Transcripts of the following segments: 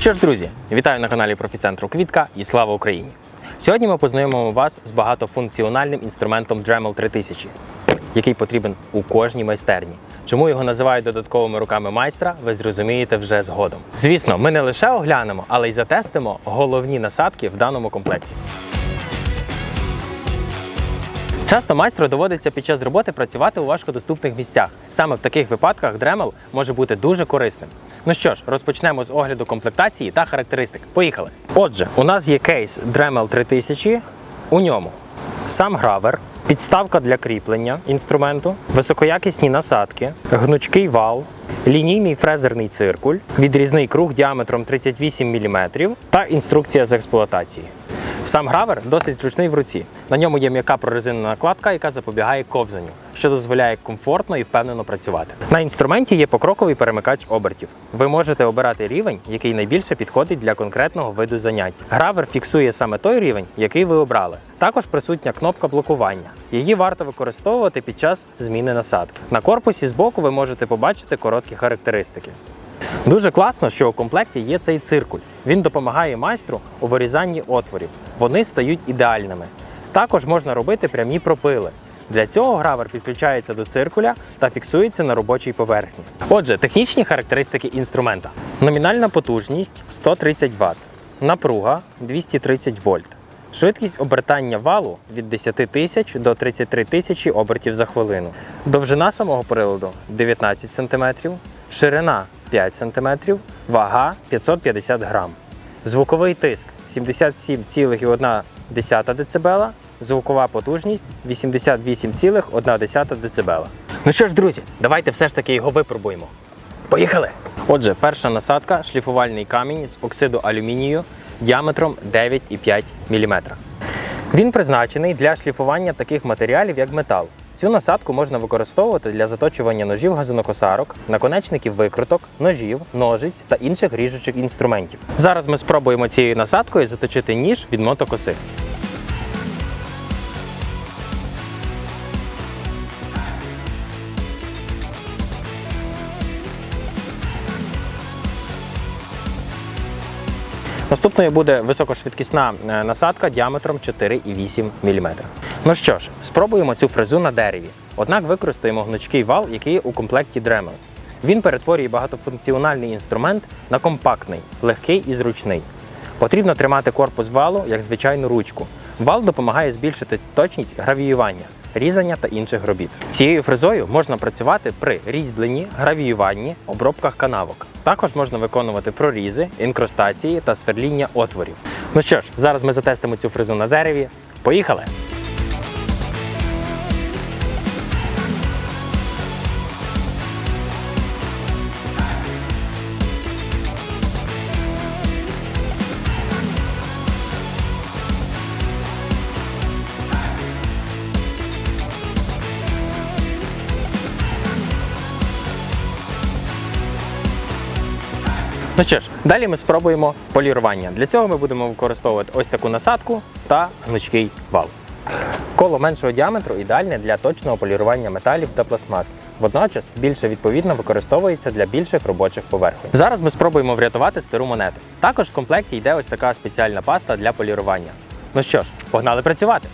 Що ж, друзі, вітаю на каналі Профіцентру Квітка і слава Україні! Сьогодні ми познайомимо вас з багатофункціональним інструментом Dremel 3000, який потрібен у кожній майстерні. Чому його називають додатковими руками майстра, ви зрозумієте вже згодом. Звісно, ми не лише оглянемо, але й затестимо головні насадки в даному комплекті. Часто майстру доводиться під час роботи працювати у важкодоступних місцях. Саме в таких випадках Dremel може бути дуже корисним. Ну що ж, розпочнемо з огляду комплектації та характеристик. Поїхали! Отже, у нас є кейс Dremel 3000. У ньому сам гравер, підставка для кріплення інструменту, високоякісні насадки, гнучкий вал, лінійний фрезерний циркуль, відрізний круг діаметром 38 мм та інструкція з експлуатації. Сам гравер досить зручний в руці. На ньому є м'яка прорезинена накладка, яка запобігає ковзанню, що дозволяє комфортно і впевнено працювати. На інструменті є покроковий перемикач обертів. Ви можете обирати рівень, який найбільше підходить для конкретного виду занять. Гравер фіксує саме той рівень, який ви обрали. Також присутня кнопка блокування. Її варто використовувати під час зміни насадки. На корпусі збоку ви можете побачити короткі характеристики. Дуже класно, що у комплекті є цей циркуль. Він допомагає майстру у вирізанні отворів. Вони стають ідеальними. Також можна робити прямі пропили. Для цього гравер підключається до циркуля та фіксується на робочій поверхні. Отже, технічні характеристики інструмента: номінальна потужність 130 Вт, напруга 230 вольт. Швидкість обертання валу від 10 тисяч до 33 тисячі обертів за хвилину. Довжина самого приладу 19 см, ширина 5 см, вага 550 грам. Звуковий тиск 77,1 дБ, звукова потужність 88,1 дБ. Ну що ж, друзі, давайте все ж таки його випробуємо. Поїхали! Отже, перша насадка шліфувальний камінь з оксиду алюмінію діаметром 9,5 мм. Він призначений для шліфування таких матеріалів, як метал. Цю насадку можна використовувати для заточування ножів газонокосарок, наконечників викруток, ножів, ножиць та інших ріжучих інструментів. Зараз ми спробуємо цією насадкою заточити ніж від мотокоси. Наступною буде високошвидкісна е, насадка діаметром 4,8 мм. Ну що ж, спробуємо цю фрезу на дереві. Однак використаємо гнучкий вал, який у комплекті Dremel. Він перетворює багатофункціональний інструмент на компактний, легкий і зручний. Потрібно тримати корпус валу як звичайну ручку. Вал допомагає збільшити точність гравіювання, різання та інших робіт. Цією фрезою можна працювати при різьбленні, гравіюванні, обробках канавок. Також можна виконувати прорізи, інкрустації та сверління отворів. Ну що ж, зараз ми затестимо цю фрезу на дереві. Поїхали! Ну що ж, далі ми спробуємо полірування. Для цього ми будемо використовувати ось таку насадку та гнучкий вал. Коло меншого діаметру ідеальне для точного полірування металів та пластмас. Водночас більше відповідно використовується для більших робочих поверхонь. Зараз ми спробуємо врятувати стару монету. Також в комплекті йде ось така спеціальна паста для полірування. Ну що ж, погнали працювати!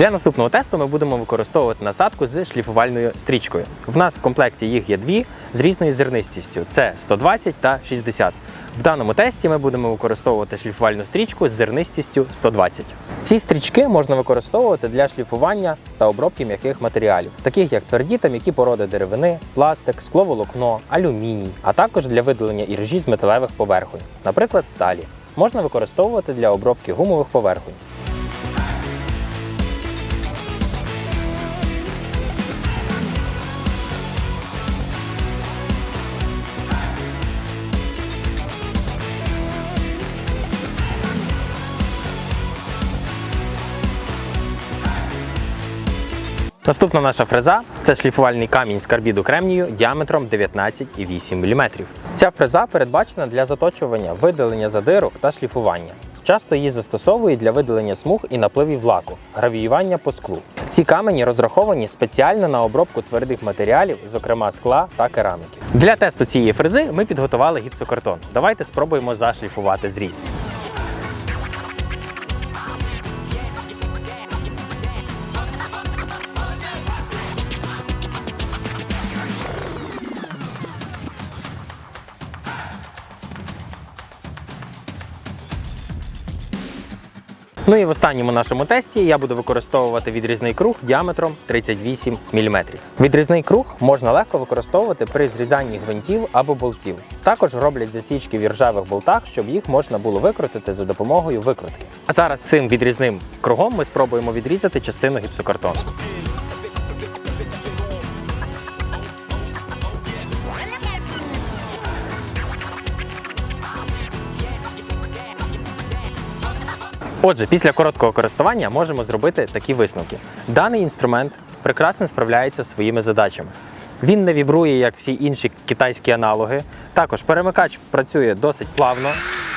Для наступного тесту ми будемо використовувати насадку з шліфувальною стрічкою. В нас в комплекті їх є дві з різною зернистістю: це 120 та 60. В даному тесті ми будемо використовувати шліфувальну стрічку з зернистістю 120. Ці стрічки можна використовувати для шліфування та обробки м'яких матеріалів, таких як тверді та м'які породи деревини, пластик, скловолокно, алюміній, а також для видалення іржі з металевих поверхонь, наприклад, сталі. Можна використовувати для обробки гумових поверхонь. Наступна наша фреза це шліфувальний камінь з карбіду кремнію діаметром 19,8 мм. Ця фреза передбачена для заточування, видалення задирок та шліфування. Часто її застосовують для видалення смуг і напливів лаку, гравіювання по склу. Ці камені розраховані спеціально на обробку твердих матеріалів, зокрема скла та кераміки. Для тесту цієї фрези ми підготували гіпсокартон. Давайте спробуємо зашліфувати зріз. Ну і в останньому нашому тесті я буду використовувати відрізний круг діаметром 38 мм. Відрізний круг можна легко використовувати при зрізанні гвинтів або болтів. Також роблять засічки в іржавих болтах, щоб їх можна було викрутити за допомогою викрутки. А зараз цим відрізним кругом ми спробуємо відрізати частину гіпсокартону. Отже, після короткого користування можемо зробити такі висновки. Даний інструмент прекрасно справляється своїми задачами. Він не вібрує, як всі інші китайські аналоги. Також перемикач працює досить плавно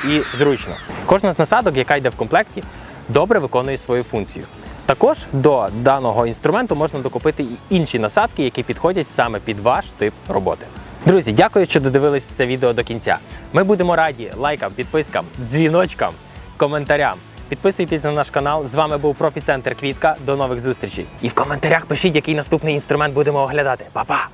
і зручно. Кожна з насадок, яка йде в комплекті, добре виконує свою функцію. Також до даного інструменту можна докупити і інші насадки, які підходять саме під ваш тип роботи. Друзі, дякую, що додивились це відео до кінця. Ми будемо раді лайкам, підпискам, дзвіночкам, коментарям. Підписуйтесь на наш канал. З вами був профі-центр Квітка. До нових зустрічей. І в коментарях пишіть, який наступний інструмент будемо оглядати. Па-па!